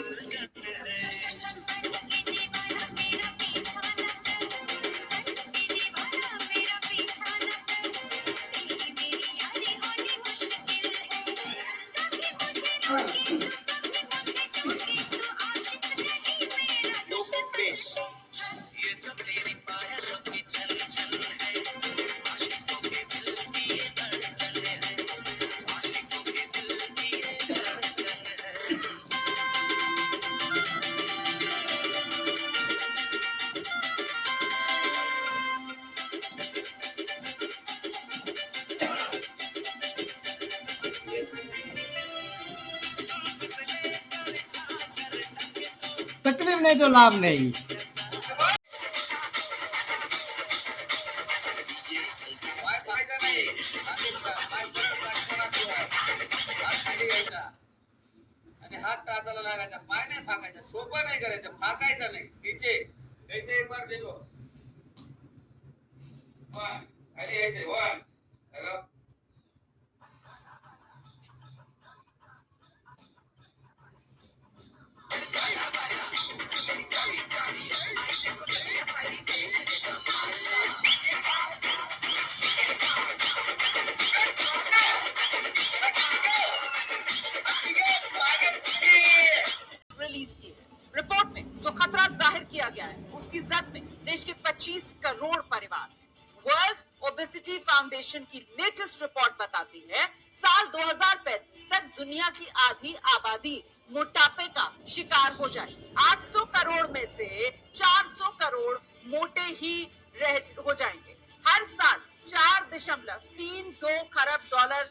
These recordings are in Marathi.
तकलीफ नाही। फाकायचा सोपं नाही करायचं फाकायचं नाही. नीचे ऐसे एक बार देखो. वन खाली ऐसे वन रिपोर्ट में जो खतरा ज़ाहिर किया गया है, उसकी जद में देश के 25 करोड़ परिवार वर्ल्ड ओबेसिटी फाउंडेशन की लेटेस्ट रिपोर्ट बताती है, साल 2035 तक दुनिया की आधी आबादी मोटापे का शिकार हो जाएगी 800 करोड़ में से 400 करोड़ मोटे ही रह हो जाएँगे। हर साल चार दशमलव तीन दो खरब डॉलर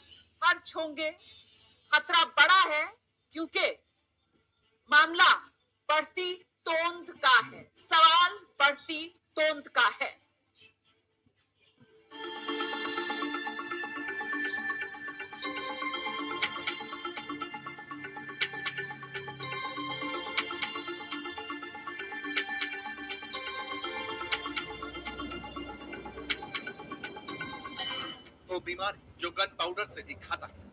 खर्च होंगे। खतरा बड़ा है, क्योंकि मामला बढ़ती तोंद का है। सवाल बढ़ती तोंद का है। बीमारी जो गन पाउडर से ही खाता। है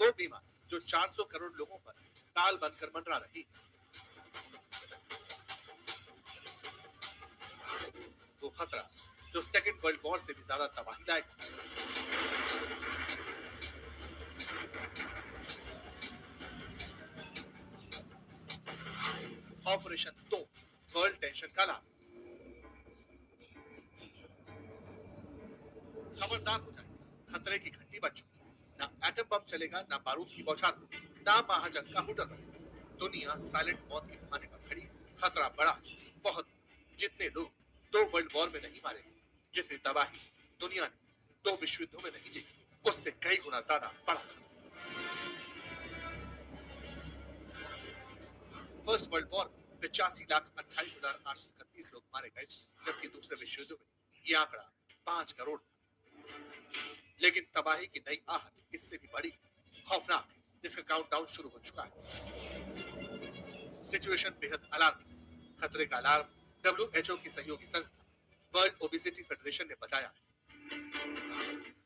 वो बीमारी, जो 400 करोड़ लोगों पर ताल बनकर मंडरा रही है। वो खतरा, जो सेकेंड वर्ल्ड वॉर से भी ज़्यादा तबाही लाएगा ऑपरेशन टेंशन का लाभ खबरदार हो जाए खतरे की घंटी बज चुकी ना एटम बम चलेगा, ना बारूद की बौछार ना महाजंग का हुटर बनेगा। दुनिया साइलेंट मौत के पैमाने पर खड़ी खतरा बड़ा बहुत। जितने लोग दो वर्ल्ड वॉर में नहीं मारे, जितनी तबाही दुनिया ने दो विश्व युद्धों में नहीं देखी उससे कई गुना ज़्यादा बड़ा खतरा। फ़र्स्ट वर्ल्ड वॉर पिचासी लाख अट्ठाईस हज़ार आठ सौ इकतीस लोग मारे गए जबकि दूसरे विश्व युद्ध में ये आंकड़ा पाँच करोड़ था। लेकिन तबाही की नई आहट इससे भी बड़ी खौफनाक है, जिसका काउंटडाउन शुरू हो चुका है। सिचुएशन बेहद अलार्मिंग खतरे का अलार्म डब्ल्यू की सहयोगी संस्था वर्ल्ड ओबिसिटी फेडरेशन ने बताया।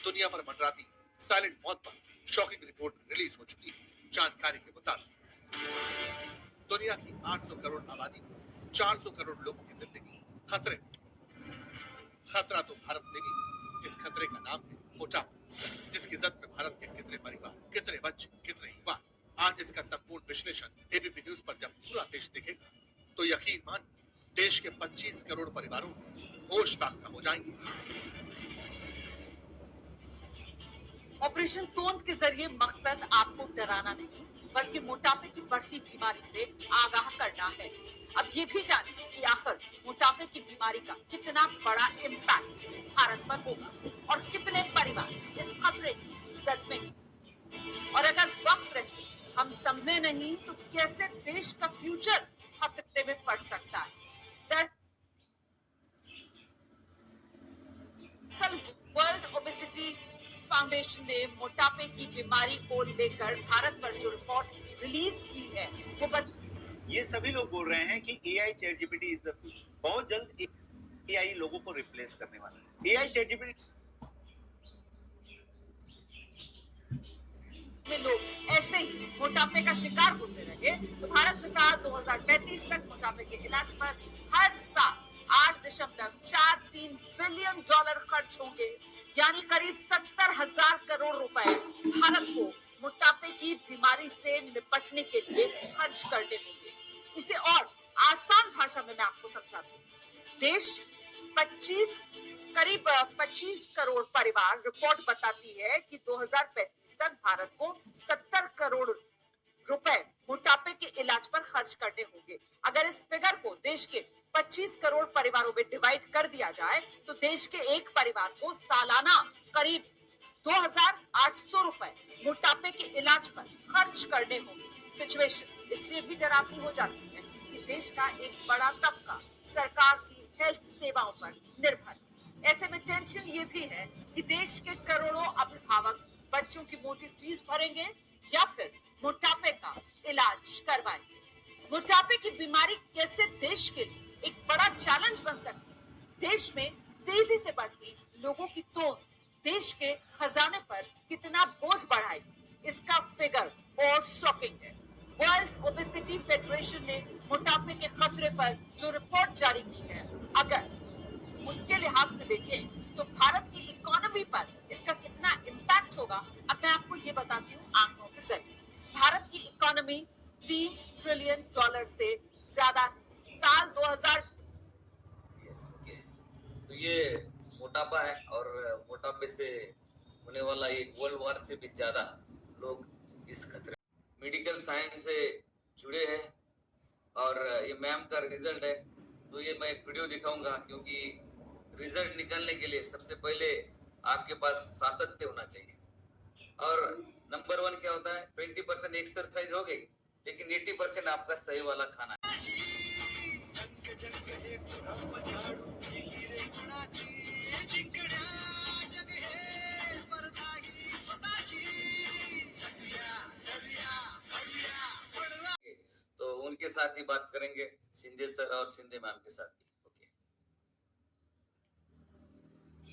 दुनिया पर मंडराती साइलेंट मौत पर शॉकिंग रिपोर्ट रिलीज़ हो चुकी है। जानकारी के मुताबिक। दुनिया की 800 करोड़ आबादी में 400 करोड़ लोगों की ज़िंदगी खतरे खतरा तो भारत में भी इस खतरे का नाम है मोटापा जिसकी जद में भारत के कितने परिवार, कितने बच्चे, कितने युवा, आज इसका संपूर्ण विश्लेषण एबीपी न्यूज़ पर जब पूरा देश देखेगा तो यकीन मान देश के 25 करोड़ परिवारों के होश फाख्ता हो जाएँगे। ऑपरेशन तोंद के ज़रिए मकसद आपको डराना नहीं बल्कि मोटापे की बढ़ती बीमारी से आगाह करना है। अब ये भी जानिए कि आखिर मोटापे की बीमारी का कितना बड़ा इम्पैक्ट भारत पर होगा और कितने परिवार इस खतरे की में और अगर वक्त रहे, हम समझे नहीं तो कैसे देश का फ्यूचर फाउंडेशन ने मोटापे की बीमारी को लेकर भारत पर जो रिपोर्ट रिलीज़ की है वो बत... ये सभी लोग बोल रहे हैं कि A I chat GPT is the future बहुत जल्द ए आई लोगों को रिप्लेस करने वाला है। ए आई चैट जीपीटी में लोग ऐसे ही मोटापे का शिकार होते रहे तो भारत में साल 2035 तक मोटापे के इलाज पर हर साल आठ दशमलव चार तीन बिलियन डॉलर खर्च होंगे, यानी करीब सत्तर हज़ार करोड़ रुपए भारत को मोटापे की बीमारी से निपटने के लिए खर्च करने होंगे। इसे और आसान भाषा में मैं आपको समझाती हूँ। देश 25 करीब 25 करोड़ परिवार, रिपोर्ट बताती है कि 2035 तक भारत को 70 करोड़ रुपए मोटापे के इलाज पर खर्च करने होंगे। अगर इस फिगर को देश के 25 करोड़ परिवारों में डिवाइड कर दिया जाए तो देश के एक परिवार को सालाना करीब 2800 रुपए मोटापे के इलाज पर खर्च करने होंगे। सिचुएशन इसलिए भी डरावनी हो जाती है कि देश का एक बड़ा तबका सरकार की हेल्थ सेवाओं पर निर्भर ऐसे में टेंशन ये भी है कि देश के करोड़ों अभिभावक बच्चों की मोटी फ़ीस भरेंगे या फिर मोटापे का इलाज करवाएँगे। मोटापे की बीमारी कैसे देश के लिए एक बड़ा चैलेंज बन सकती है? देश में तेज़ी से बढ़ती लोगों की तोड़, देश के खजाने पर कितना बोझ बढ़ाएगी इसका फिगर और शॉकिंग है। वर्ल्ड ओबेसिटी फेडरेशन ने मोटापे के खतरे पर जो रिपोर्ट जारी की है, अगर उसके लिहाज से देखें तो भारत की इकोनॉमी पर इसका कितना इम्पैक्ट होगा, अब मैं आपको ये बताती हूँ आंकड़ों के ज़रिए भारत की इकोनॉमी तीन ट्रिलियन डॉलर से ज़्यादा। साल 2000 Yes, okay. तो ये मोटापा है और मोटापे से होने वाला एक वर्ल्ड वार से भी ज़्यादा लोग इस खतरे मेडिकल साइंस से जुड़े हैं और ये मैम का रिज़ल्ट है तो ये मैं एक वीडियो दिखाऊँगा क्योंकि रिज़ल्ट निकालने के लिए सबसे पहले आपके पास सातत्य होना चाहिए और नंबर वन क्या होता है? ट्वेंटी परसेंट एक्सरसाइज हो गई लेकिन एट्टी परसेंट आपका सही वाला खाना है। तो उनके साथ ही बात करेंगे सिंधे सर और सिंधे मैम के साथ भी okay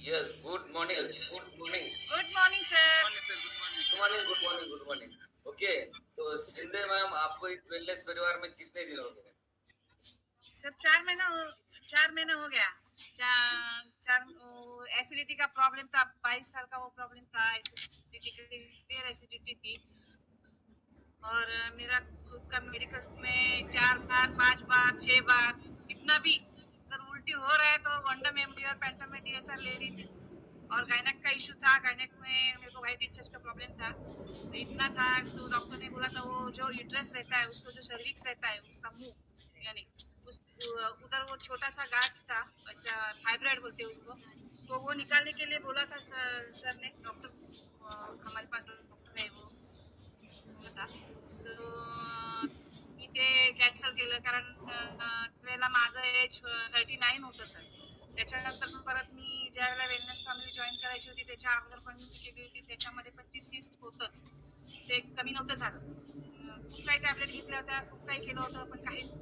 yes good morning good morning good morning sir morning good morning good morning okay तो सिंधे मैम, आपको इस वेलनेस परिवार में कितने दिन हो गए? सर चार महीना चार महीना हो गया। चार चार एसिडिटी का प्रॉब्लम था, बाईस साल का वो प्रॉब्लम था एसिडिटी थी। और मेरा खुद का मेडिकल में चार बार, पाँच बार, छह बार, इतना भी, अगर उल्टी हो रहा है तो वंडम एमडी और पेंटम में डीएसआर ले रही थी। और गायनक का इशू था। गायनक में मेरे को वाइट डिस्चार्ज का प्रॉब्लम था। तो इतना था तो डॉक्टर ने बोला था वो जो यूट्रस रहता है उसको जो सर्विक्स रहता है उसका मुँह यानी उस उधर वो छोटा सा गांठ था ऐसा फाइब्राइड बोलते हैं उसको तो वो निकालने के लिए बोला था सर, सर ने डॉक्टर हमारे पास डॉक्टर है वो होता तो ते कॅन्सल केलं कारण त्यावेळेला माझं एज थर्टी नाईन होतं सर। त्याच्यानंतर परत मी ज्या वेळेला वेलनेस फॅमिली जॉईन करायची होती त्याच्या अगोदर पण मी केली होती. त्याच्यामध्ये पण ती सिस्ट होतच. ते कमी नव्हतं झालं. खूप काही टॅबलेट घेतल्या होत्या खूप काही केलं होतं पण काहीच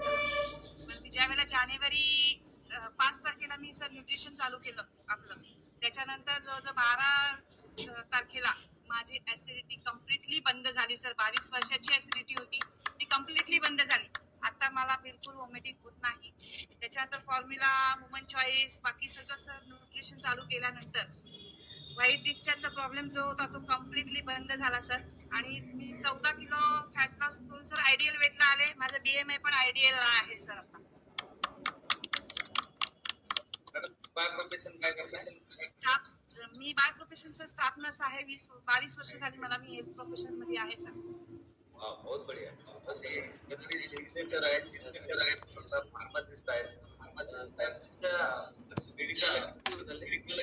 पण मी ज्या वेळेला जानेवारी पाच तारखेला मी सर न्यूट्रिशन चालू केलं आपलं. त्याच्यानंतर जवळजवळ बारा तारखेला माझी ऍसिडिटी कम्प्लिटली बंद झाली सर. बावीस वर्षाची ऍसिडिटी होती. ती कम्प्लिटली बंद झाली. आता मला बिलकुल वॉमिटिंग होत नाही. त्याच्यानंतर फॉर्म्युला वुमन चॉईस बाकी सगळं सर न्यूट्रिशन चालू केल्यानंतर व्हाईट डिस्चार्जचा प्रॉब्लेम जो होता तो कम्प्लिटली बंद झाला सर आणि मी चौदा किलो फॅट लॉस करून सर आयडियल वेटला आले. माझं बीएमआय पण आयडियल आहे सर आता. Staff me by profession sir staff nurse आहे. वीस बावीस वर्ष झाली मला मी हेल्थ प्रोफेशनमध्ये आहे सर बहुत बढ़िया. सिग्नेचर फार्मासिस्ट मेडिकल मेडिकल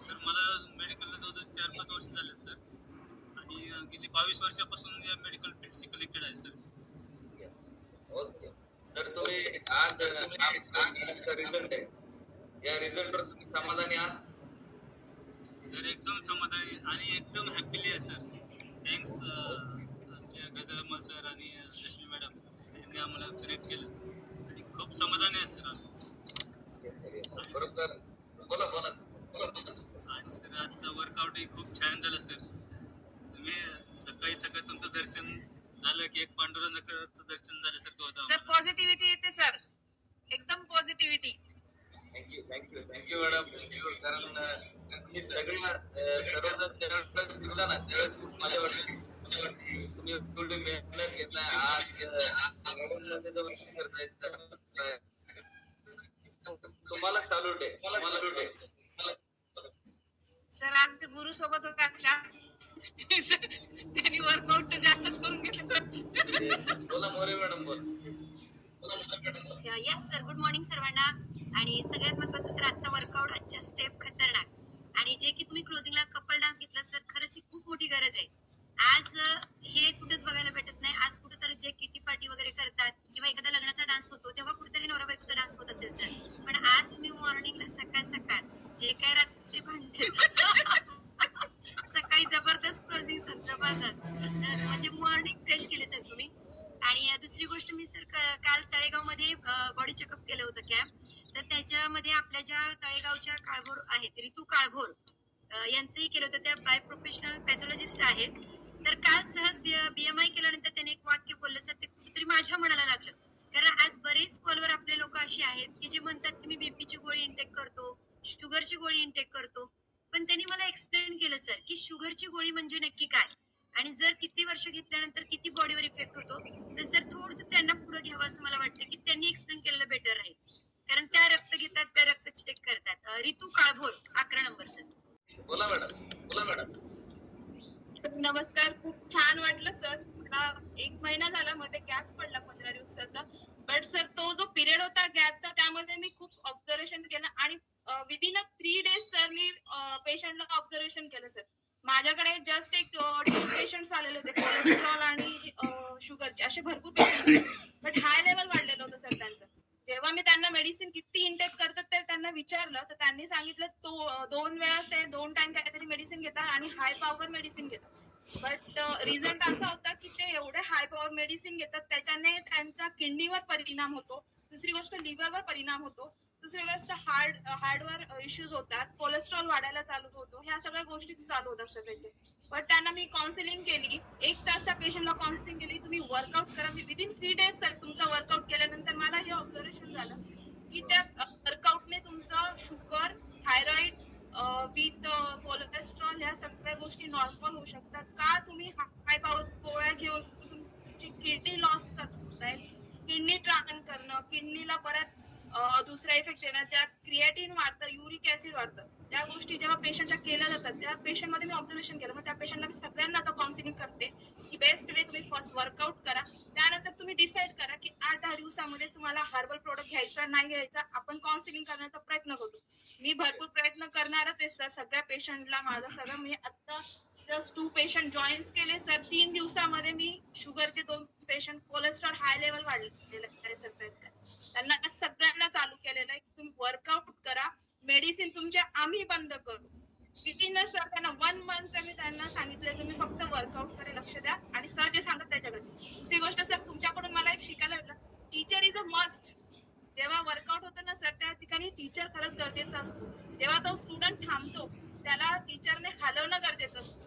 तर मला मेडिकलला जवळजवळ चार पाच वर्ष झाले सर. आणि गेली बावीस वर्षापासून या मेडिकल फील्डशी कनेक्टेड आहे सर. सर तुम्ही आज रिझल्ट आहे. या रिझल्टवर तुम्ही समाधानी आहात? सर एकदम समाधानी आणि एकदम हॅपीली आहे सर. थँक्स गजरामा सर आणि लक्ष्मी मॅडम यांनी आम्हाला कनेक्ट केलं. आणि खूप समाधानी आहे सर आम्ही. बरोबर. बोला बोला. बोला बोला. आणि सर आजचा वर्कआउटही खूप छान झालं सर तुम्ही सकाळी सकाळी तुमचं दर्शन झालं की एक पांडुरंगाचं दर्शन झाल्यासारखं होतं सर. पॉझिटिव्हिटी येते सर एकदम positivity thank you thank you thank you madam thank you कारण अं, तुम्ही सगळी अं, सर्वजण त्यावेळेस दिसला ना त्यावेळेस माझ्या वाटलं तुम्ही एवढी मेहनत घेतलाय आज मध्ये जाऊन exercise करताय. तुम्हाला सॅल्यूट आहे सॅल्यूट आहे. सर आज ते गुरु सोबत होते आमच्या त्यांनी वर्कआउट तर जास्तच करून घेतलं बोला मोरे मॅडम बोला. येस सर गुड मॉर्निंग सर्वांना. आणि सगळ्यात महत्वाचं सर आजचा वर्कआउट आजच्या स्टेप खतरनाक. आणि जे की तुम्ही क्लोजिंगला कपल डान्स घेतला सर खरंच ही खूप मोठी गरज आहे. आज हे कुठेच बघायला भेटत नाही. आज कुठेतरी जे किटी पार्टी वगैरे करतात किंवा एखादा लग्नाचा डान्स होतो तेव्हा कुठेतरी नवरा बायकोचा डान्स होत असेल सर. पण आज तुम्ही मॉर्निंगला सकाळ सकाळ जे काय रात्री भांडते सकाळी जबरदस्त क्लोजिंग सर जबरदस्त. तर म्हणजे मॉर्निंग फ्रेश केले सर तुम्ही. आणि दुसरी गोष्ट मी सर काल तळेगावमध्ये बॉडी चेकअप केलं होतं कॅम्प तर त्याच्यामध्ये आपल्या ज्या तळेगावच्या काळभोर आहेत ऋतू काळभोर यांचंही केलं होतं. त्या बाय प्रोफेशनल पॅथॉलॉजिस्ट आहेत. तर काल सहज बीएमआय केल्यानंतर त्याने एक वाक्य बोललं सर ते कुठेतरी माझ्या मनाला लागलं. कारण आज बरेच कॉलवर आपले लोक असे आहेत की जे म्हणतात की मी बीपीची गोळी इंटेक करतो शुगरची गोळी इंटेक करतो. पण त्यांनी मला एक्सप्लेन केलं सर की शुगरची गोळी म्हणजे नक्की काय? आणि जर किती वर्ष घेतल्यानंतर किती बॉडीवर इफेक्ट होतो? तर सर थोडस त्यांना पुढे घ्यावं असं मला वाटतं की त्यांनी एक्सप्लेन केलेलं बेटर राहील कारण त्या रक्त घेतात त्या रक्त चेक करतात. ऋतू काळभोर अकरा नंबर सर. बोला मॅडम बोला मॅडम. नमस्कार खूप छान वाटलं सर. मला एक महिना झाला मध्ये गॅप पडला पंधरा दिवसाचा. बट सर तो जो पिरियड होता गॅपचा त्यामध्ये मी खूप ऑब्झर्वेशन केलं आणि within a three days sir मी पेशंटला ऑब्झर्वेशन केलं सर. माझ्याकडे जस्ट एक पेशंट आलेले होते कोलेस्ट्रॉल आणि शुगरचे असे भरपूर पेशंट बट हाय लेवल वाढलेलं होतं सर त्यांचं. जेव्हा मी त्यांना मेडिसिन किती इंटेक करतात ते त्यांना विचारलं तर त्यांनी सांगितलं तो दोन वेळा ते दोन टाइम काहीतरी मेडिसिन घेतात आणि हाय पॉवर मेडिसिन घेतात. बट uh, रिझल्ट असा होता की ते एवढे हाय पॉवर मेडिसिन घेतात त्याच्याने त्यांचा किडनीवर परिणाम होतो. दुसरी गोष्ट लिव्हरवर परिणाम होतो. दुसरी गोष्ट हार्ड हार्डवर इश्यूज होतात. कोलेस्ट्रॉल वाढायला चालू होतो. ह्या सगळ्या गोष्टी चालू होतात सगळ्यांचे पण त्यांना मी काउन्सिलिंग केली. एक तास त्या पेशंटला काउन्सिलिंग केली. तुम्ही वर्कआउट करा. मी विदिन थ्री डेज सर तुमचा वर्कआउट केल्यानंतर मला हे ऑब्झर्वेशन झालं की त्या वर्कआउटने तुमचं शुगर थायरॉइड विथ कोलेस्ट्रॉल ह्या सगळ्या गोष्टी नॉर्मल होऊ शकतात. का तुम्ही हाय पावर पोळ्या घेऊन तुमची किडनी लॉस करताय किडनी ट्रान्स करणं किडनीला परत दुसरा इफेक्ट येणं त्यात क्रिएटिन वाढतं युरिक ऍसिड वाढतं. त्या गोष्टी जेव्हा पेशंटच्या केल्या जातात त्या पेशंटमध्ये मी ऑब्झर्वेशन केलं. मग त्या पेशंटला मी सगळ्यांना आता काउन्सिलिंग करते की बेस्ट वे तुम्ही फर्स्ट वर्कआउट करा. त्यानंतर तुम्ही डिसाईड करा की आठ दहा दिवसामध्ये तुम्हाला हर्बल प्रोडक्ट घ्यायचा नाही घ्यायचा आपण काउन्सिलिंग करण्याचा प्रयत्न करू. मी भरपूर प्रयत्न करणारच आहे सर. सगळ्या पेशंटला माझा सगळं मी आता जस्ट टू पेशंट जॉईन्स केले सर. तीन दिवसामध्ये मी शुगरचे दोन पेशंट कोलेस्ट्रॉल हाय लेवल वाढलेले आहे सर. त्यांना सगळ्यांना चालू केलेलं आहे की तुम्ही वर्कआउट करा. मेडिसिन तुमचे आम्ही बंद करू. विदिन सर त्यांना वन मंथ मी त्यांना सांगितलं तुम्ही फक्त वर्कआउटकडे लक्ष द्या आणि सर जे सांगत त्याच्याकडे. दुसरी गोष्ट सर तुमच्याकडून मला एक शिकायला भेटलं. टीचर इज अ मस्ट जेव्हा वर्कआउट होतं ना सर त्या ठिकाणी टीचर खरंच गरजेचा असतो. जेव्हा तो स्टुडंट थांबतो त्याला टीचरने हलवणं गरजेचं असतं.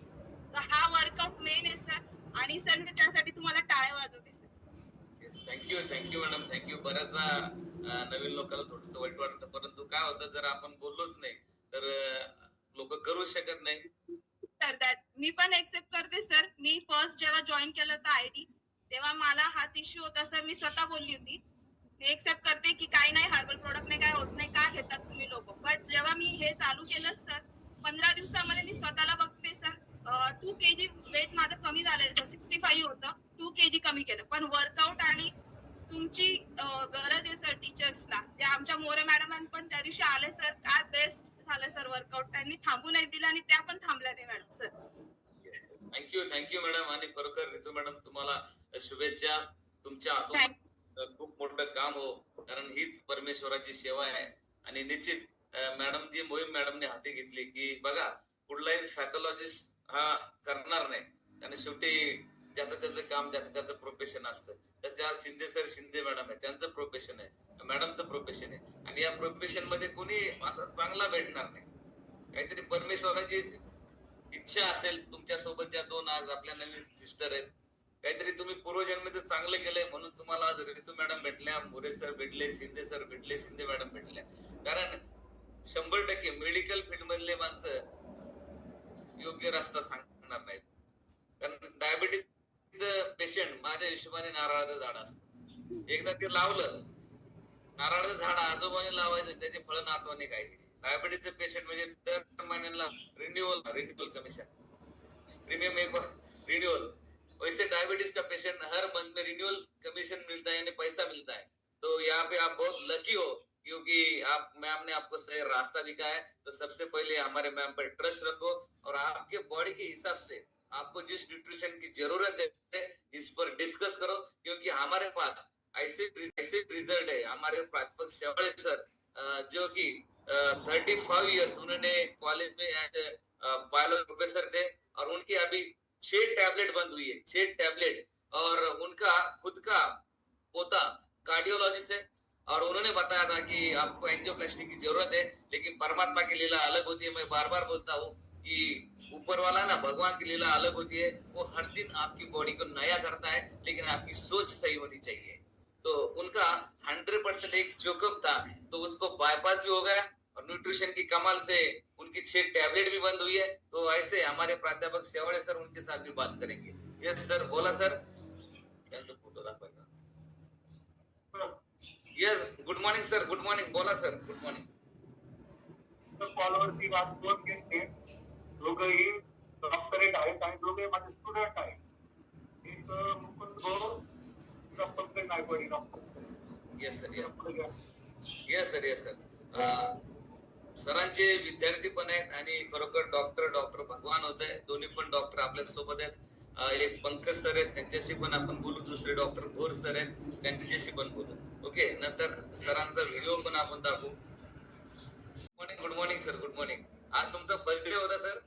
तर हा वर्कआउट मेन आहे सर आणि सर मी त्यासाठी तुम्हाला टाळ्या वाजवते sir thank you thank you madam thank you बऱ्याचदा नवीन लोकांना थोडस वाईट वाटत. परंतु काय होतं जर आपण बोललोच नाही तर लोक करू शकत नाही. सर दॅट मी पण एक्सेप्ट करते सर मी फर्स्ट जेव्हा जॉईन केलं होतं आयडी तेव्हा मला हाच इश्यू होता सर मी स्वतः बोलली होती. मी एक्सेप्ट करते की काही नाही हर्बल प्रोडक्ट नाही काय होत नाही का घेतात तुम्ही लोक. बट जेव्हा मी हे चालू केलं सर पंधरा दिवसामध्ये मी स्वतःला बघते sir two K G weight माझं कमी झालंय सर सिक्स्टी फाईव्ह होतं. टू के जी कमी केलं. पण वर्कआउट आणि तुमची गरज आहे सर टीचर्सला ते आमच्या मोरे मॅडम पण त्या दिवशी आले सर काय बेस्ट झालं सर वर्कआउट त्यांनी थांबू नाही दिलं आणि त्या पण थांबल्या नाही madam sir thank you thank you madam आणि खरोखर रितू मॅडम तुम्हाला शुभेच्छा. तुमच्या खूप मोठं काम हो कारण हीच परमेश्वराची सेवा आहे. आणि निश्चित मॅडम जी मोहीम मॅडमने हाती घेतली की बघा कुठलाही पॅथॉलॉजिस्ट हा करणार नाही. आणि शेवटी ज्याचं त्याचं काम ज्याचं त्याचं प्रोफेशन असतं. तसे आज शिंदे सर शिंदे मॅडम आहे त्यांचं प्रोफेशन आहे. मॅडमचं प्रोफेशन आहे. आणि या प्रोफेशनमध्ये कोणी असा चांगला भेटणार नाही. काहीतरी परमेश्वराची इच्छा असेल तुमच्यासोबत ज्या दोन आज आपल्या नवीन सिस्टर आहेत काहीतरी तुम्ही पूर्वजन्मीचं चांगलं केलंय म्हणून तुम्हाला आज रितू मॅडम भेटल्या मोरे सर भेटले शिंदे सर भेटले शिंदे मॅडम भेटल्या. कारण शंभर टक्के मेडिकल फील्ड मधले माणसं योग्य रस्ता सांगणार नाहीत. कारण डायबिटीजचं पेशंट माझ्या हिशोबाने नारळाचं झाड असतं. एकदा ते लावलं नारळाचं झाड आजोबाने लावायचं त्याचे फळ नातवाने खायचे. डायबिटीजचं पेशंट म्हणजे दर महिन्याला रिन्युअल रिन्युअल कमिशन प्रीमियम एक रिन्युअल वैसे डायबिटीज का पेशेंट हर मंथ में रिन्यूअल कमीशन मिलता है यानी पैसा मिलता है तो यहाँ पे आप बहुत लकी हो क्योंकि आप मैम ने आपको सही रास्ता दिखाया है. तो सबसे पहले हमारे मैम पर ट्रस्ट रखो और आपके बॉडी के हिसाब से आपको जिस न्यूट्रिशन की ज़रूरत है, इस पर डिस्कस करो, क्योंकि हमारे पास ऐसे ऐसे रिज़ल्ट है। हमारे प्राध्यापक सेवाड़े सर जो कि थर्टी फाइव ईयर्स उन्होंने कॉलेज में बायोलॉजी प्रोफेसर थे, और उनके अभी छह टैबलेट बंद हुई है, छह टैबलेट और उनका, खुद का पोता कार्डियोलॉजिस्ट है, और उन्होंने बताया था कि आपको एंजियोप्लास्टी की ज़रूरत है, लेकिन परमात्मा की लीला अलग होती है। मैं बार बार बोलता हूँ कि ऊपर वाला ना भगवान की लीला अलग होती है, वो हर दिन आपकी बॉडी को नया करता है, लेकिन आपकी सोच सही होनी चाहिए। तो उनका हंड्रेड परसेंट एक जोखम था तो उसको बाईपास भी हो गया और न्यूट्रिशन की कमाल से उनकी छह टैबलेट भी बंद हुई है। तो ऐसे हमारे प्राध्यापक सेवड़े सर उनके साथ भी बात करेंगे। यस सर, बोला सर। त्यांचा photo yes good morning sir good morning बोला सर गुड मॉर्निंग कॉलवरती बात दोन घेतले दोघंही डॉक्टरेट आहेत आणि दोघे माझे स्टुडंट आहेत. एक मुकुंद भाऊ doctor yes sir yes yes sir yes sir सरांचे विद्यार्थी पण आहेत आणि खरोखर डॉक्टर डॉक्टर भगवान होत. आहे दोन्ही पण डॉक्टर आपल्यासोबत आहेत. एक पंकज सर आहेत त्यांच्याशी पण आपण बोलू. दुसरे डॉक्टर भोर सर आहेत त्यांच्याशी पण बोलू. ओके नंतर सरांचा व्हिडिओ पण आपण दाखवू. Morning good morning sir good morning आज तुमचा फर्स्ट डे होता sir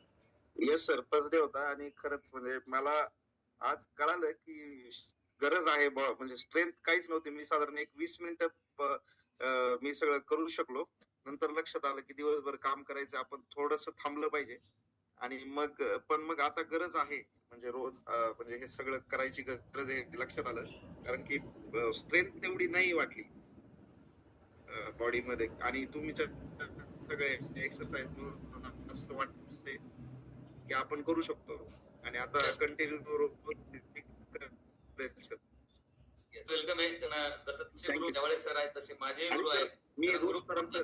yes sir first day होता आणि खरंच म्हणजे मला आज कळालं की गरज आहे म्हणजे स्ट्रेंथ काहीच नव्हती. मी साधारण एक वीस मिनिट मी सगळं करू शकलो. नंतर लक्षात आलं की दिवसभर काम करायचं आपण थोडस थांबलं पाहिजे. आणि मग पण मग आता गरज आहे. म्हणजे रोज म्हणजे हे सगळं करायची गरज आहे लक्षात आलं. कारण की स्ट्रेंथ तेवढी नाही वाटली. बॉडी मध्ये. आणि तुम्ही सगळे एक्सरसाइज असं वाटत की आपण करू शकतो. आणि आता कंटिन्यू वेलकम आहे. अं, जसं तुमचे गुरु त्यावेळेस सर आहेत तसे माझे गुरु आहेत. मी गुरु सरांचं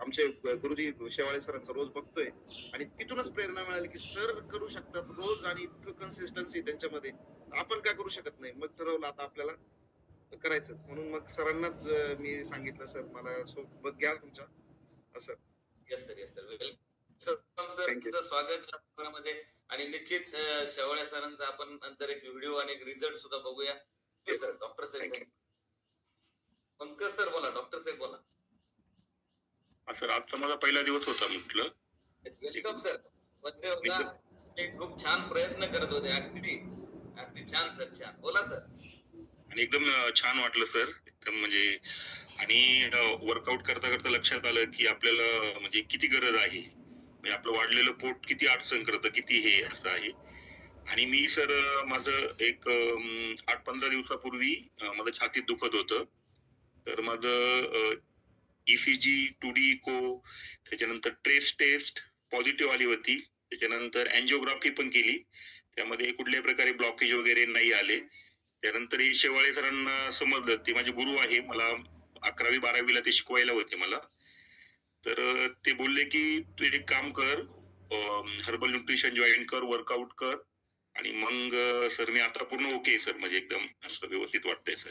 आमचे गुरुजी शेवाळे सरांचा रोज बघतोय. आणि तिथूनच प्रेरणा मिळाली की सर करू शकतात रोज आणि इतकं कन्सिस्टन्सी त्यांच्यामध्ये. आपण काय करू शकत नाही? मग ठरवलं आता आपल्याला करायचं. म्हणून मग सरांनाच मी सांगितलं सर मला सोबत घ्या तुमच्या. असं. Yes sir yes sir sir स्वागत मध्ये आणि निश्चित अं, शेवाळे सरांचा आपण नंतर एक व्हिडिओ आणि एक रिझल्ट सुद्धा बघूया. सर डॉक्टर साहेब. पंकज सर बोला. डॉक्टर साहेब बोला. सर आजचा माझा पहिला दिवस होता म्हटलं. वेलकम सर बर्थडे होता ते खूप छान प्रयत्न करत होते. अगदी अगदी छान सर छान. बोला सर. आणि एकदम छान वाटलं सर. एकदम म्हणजे आणि वर्कआउट करता करता लक्षात आलं की आपल्याला म्हणजे किती गरज आहे. म्हणजे आपलं वाढलेलं पोट किती अडचण करतं किती हे असं आहे. आणि मी सर माझं एक आठ पंधरा दिवसापूर्वी माझं छातीत दुखत होतं. तर माझं ईसीजी टू डी इको त्याच्यानंतर ट्रेस टेस्ट पॉझिटिव्ह आली होती. त्याच्यानंतर अँजिओग्राफी पण केली. त्यामध्ये कुठल्याही प्रकारे ब्लॉकेज वगैरे नाही आले. त्यानंतर हे शेवाळे सरांना समजलं ते माझे गुरु आहे. मला अकरावी बारावीला ते शिकवायला होते मला. तर ते बोलले की तू एक काम कर हर्बल न्यूट्रिशन जॉईन कर वर्कआउट कर आणि मग सर मी आता पूर्ण ओके सर म्हणजे एकदम असं व्यवस्थित वाटतंय sir.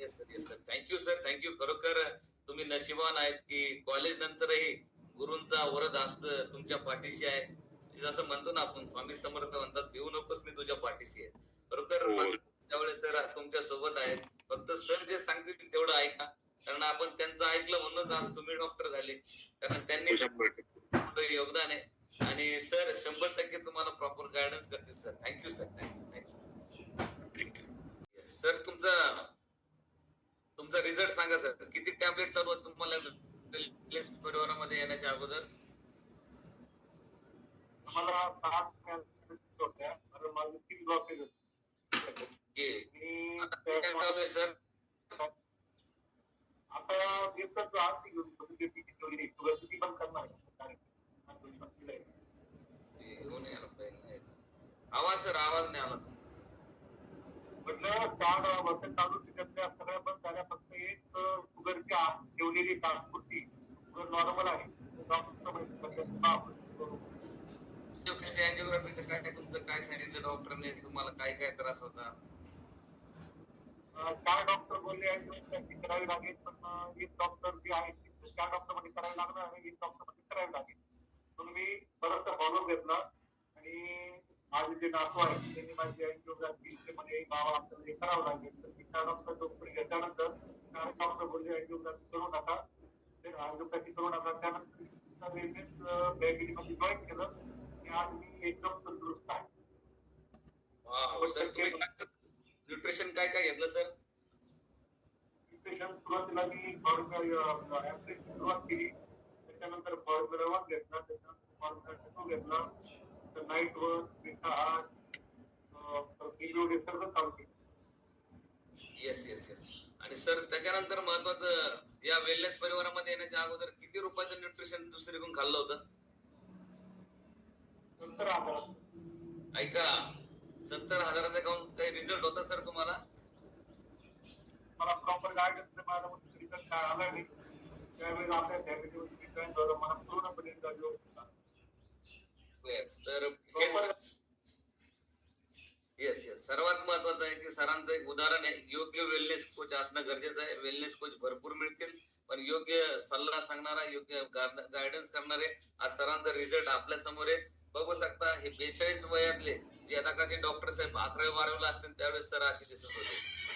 Yes sir yes sir thank you sir thank you खरोखर तुम्ही नशिबान आहेत की कॉलेज नंतरही गुरूंचा वरद हस्त तुमच्या पाठीशी आहे. जसं म्हणतो ना आपण स्वामी समर्थ म्हणतात भिवू नकोस मी तुझ्या पाठीशी आहे. खरोखर हो. त्यावेळेस सर तुमच्यासोबत आहेत फक्त सर जे सांगतील तेवढं ऐका. कारण आपण त्यांचं ऐकलं म्हणूनच आज तुम्ही डॉक्टर झाले. कारण त्यांनी योगदान आहे. आणि सर शंभर टक्के तुम्हाला प्रॉपर गायडन्स करतील sir. Thank you sir thank you. Sir तुमचा तुमचा रिझल्ट सांगा सर. किती टॅबलेट चालू आहेत तुम्हाला परिवारामध्ये येण्याच्या अगोदर? मला सहा तीन ब्लॉकेज सर? आता एकच पण करणार पाहिजे. आवाज सर आवाज नाही आला. म्हटलं वर्ष चालू त्याच्यातल्या सगळ्या पण झाल्या फक्त एक शुगरची ठेवलेली तात्पुरती नॉर्मल आहे. काय तुमचं काय सांगितलं? डॉक्टरने तुम्हाला काय काय त्रास होता? चार डॉक्टर बोलले आहेत? करावी लागेल पण एक डॉक्टर जे आहे चार डॉक्टरमध्ये करावी लागणार आणि एक डॉक्टरमध्ये करावी लागेल. म्हणून मी बराचसा फॉलो घेतला आणि माझे जे नातू आहेत त्यांनी माझी अँजिओग्राफी ते म्हणे बाबा आपल्याला हे करावं लागेल. तर मी चार डॉक्टर डॉक्टर घेतल्यानंतर चार डॉक्टर बोलले अँजिओग्राफी करू नका. अँजिओग्राफी करू नका. त्यानंतर बॅगेजमध्ये जॉईन केलं. आणि आज मी एकदम तंदुरुस्त आहे. सर तुम्ही न्यूट्रिशन काय काय घेतलं सर न्यूट्रिशन सुरुवातीला मी सुरुवात केली. त्याच्यानंतर घेतला त्याच्यानंतर तर नाईट वर मिठा आठ किलो सर्व चालू केलं. येस येस येस आणि सर त्याच्यानंतर महत्वाचं या वेलनेस परिवारामध्ये येण्याच्या अगोदर किती रुपयाचं न्यूट्रिशन दुसरीकडून खाल्लं होतं? नंतर ऐका. सत्तर हजाराचा काउंट काही रिझल्ट होता सर तुम्हाला? मला प्रॉपर मला रिझल्ट काय आला नाही. त्यावेळेला आपल्या झालो मला पूर्णपणे होता. तर येस येस सर्वात महत्वाचं आहे की सरांचं एक उदाहरण आहे. योग्य वेलनेस कोच असणं गरजेचं आहे. वेलनेस कोच भरपूर मिळतील पण योग्य सल्ला सांगणारा योग्य गायडन्स करणारे आज सरांचा रिझल्ट आपल्यासमोर आहे. बघू शकता हे बेचाळीस वयातले जे आता जे डॉक्टर साहेब अकरावी बारावीला असतील त्यावेळेस सर असे दिसत होते.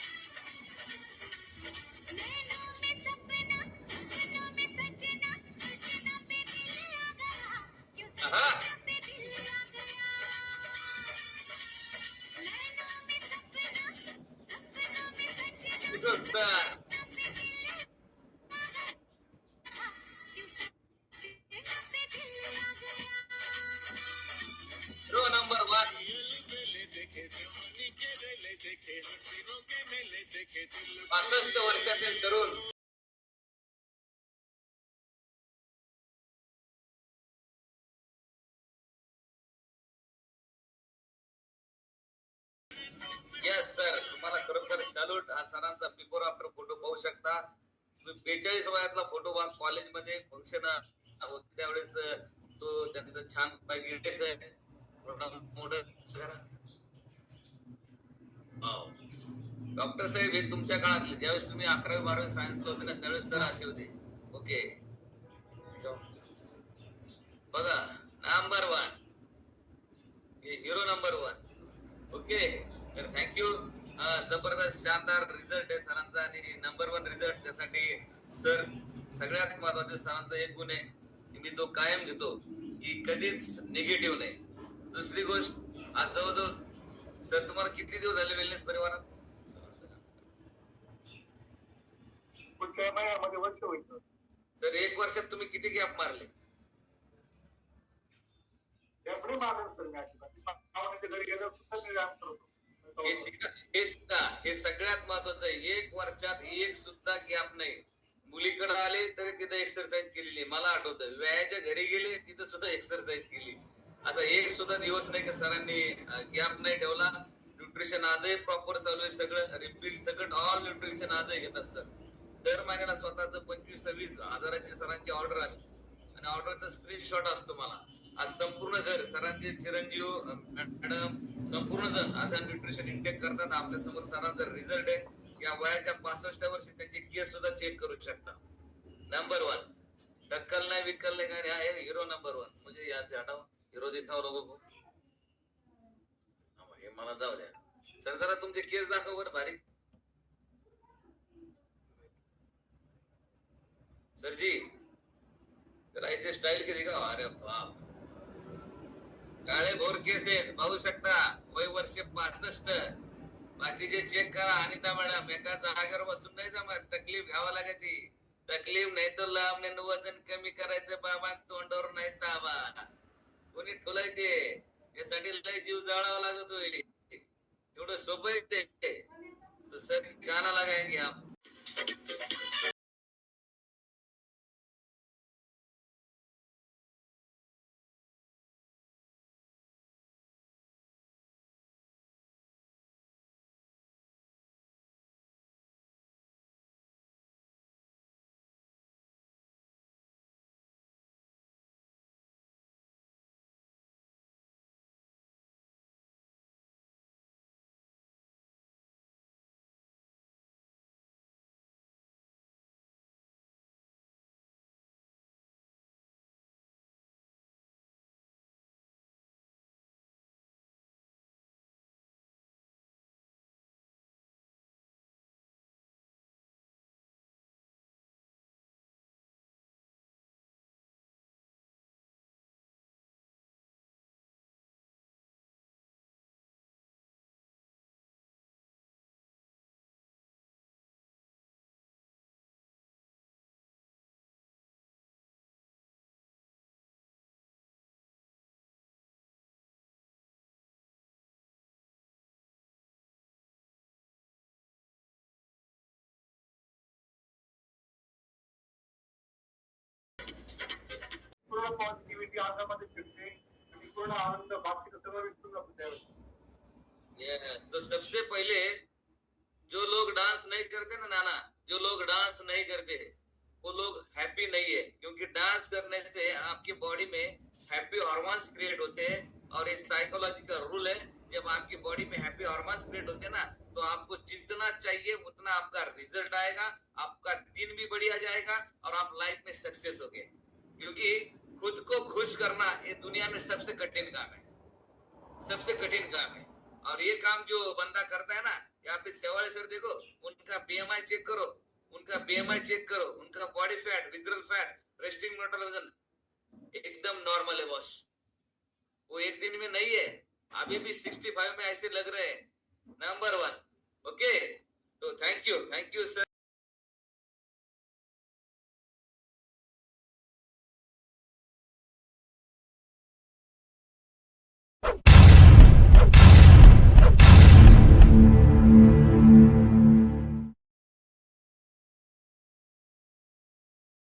सरांचा बिफोर आफ्टर फोटो पाहू शकता. बेचाळीस वयातला फोटो बघ कॉलेजमध्ये फंक्शन होत त्यावेळेस तो त्यांचा छान पैकी ड्रेस आहे डॉक्टर साहेब हे तुमच्या काळातले ज्यावेळेस तुम्ही अकरावी बारावी सायन्सला होते ना त्यावेळेस सर असे होते. ओके. बघा number one hero number one okay. तर थँक्यू जबरदस्त शानदार रिझल्ट आहे सरांचा आणि नंबर वन रिझल्ट त्यासाठी सर सगळ्यात महत्त्वाचे सरांचा एक गुण आहे मी तो कायम घेतो की कधीच निगेटिव्ह नाही. दुसरी गोष्ट आज जवळजवळ सर तुम्हाला किती दिवस झाले वेलनेस परिवारात? सर. एक वर्षात तुम्ही किती गॅप मारले? घरी गेल्यावर हे शिका हे शिका हे सगळ्यात महत्वाचं आहे. एक वर्षात एक सुद्धा गॅप नाही. मुलीकडे आले तरी तिथं एक्सरसाइज केलेली मला आठवतं व्यायाच्या घरी गेले तिथं सुद्धा एक्सरसाइज केली. असा एक सुद्धा दिवस नाही का सरांनी गॅप नाही ठेवला. न्यूट्रिशन आजही प्रॉपर चालू आहे. सगळं रिपीट सगळं ऑल न्यूट्रिशन आजही घेत असतात दर महिन्याला स्वतःच पंचवीस सव्वीस हजाराची सरांची ऑर्डर असते. आणि ऑर्डरचा स्क्रीनशॉट असतो मला. आज संपूर्ण घर सरांचे चिरंजीव मॅडम संपूर्ण जण आज न्यूट्रिशन इंटेक करतात. आपल्यासमोर सरांचा रिझल्ट आहे. या वयाच्या पासष्ट वर्षी त्यांचे केस सुद्धा चेक करू शकता. नंबर वन टक्कल नाही विकल नाही. काय आहे हा हिरो नंबर वन म्हणजे या से हटाओ हिरो दिखाओ लोगों को हे मला जाऊ द्या. सर जरा तुमचे केस दाखव बरं भारी. सर जी जरा ऐसे स्टाईल केली का? अरे बाप. काळे भोर केस आहेत पाहू शकता वय वर्ष पासष्ट. बाकीचे चेक करा अनिता मॅडम एका जागेवर बसून नाही जमत तकलीफ घ्यावा लागते तकलीफ नाही तर लांब वजन कमी करायचं बाबा तोंडावर नाही ताबा. कोणी ठुलायचे यासाठी लय जीव जाळावा लागतोय एवढं सोपं आहे ते. तो सर गाना घ्या. त्यावेळेस तो सबसे पहले जो लोग डांस नहीं करते ना, नाना, जो लोग डांस नहीं करते, वो लोग हैप्पी नहीं है। क्योंकि डांस करने से आपकी बॉडी में हैप्पी हॉर्मोन्स क्रिएट होते हैं। और ये साइकोलॉजी का रूल है, जब आपकी बॉडी में हैप्पी हॉर्मोन्स क्रिएट होते हैं ना तो आपको जितना चाहिए, उतना आपका रिज़ल्ट आएगा, आपका दिन भी बढ़िया जाएगा और आप लाइफ में सक्सेस होगे। क्योंकि खुद को खुश करना ये दुनिया में सबसे कठिन काम है। सबसे कठिन काम है। और ये काम जो बंदा करता है ना, यहाँ पे सेवाड़े सर देखो, उनका बीएमआई चेक करो, उनका बीएमआई चेक करो, उनका body fat visceral fat resting मोटल वज़न एकदम नॉर्मल है बॉस वो एक दिन में नहीं है। अभी भी 65 में ऐसे लग रहे हैं। नंबर वन ओके तो thank you thank you sir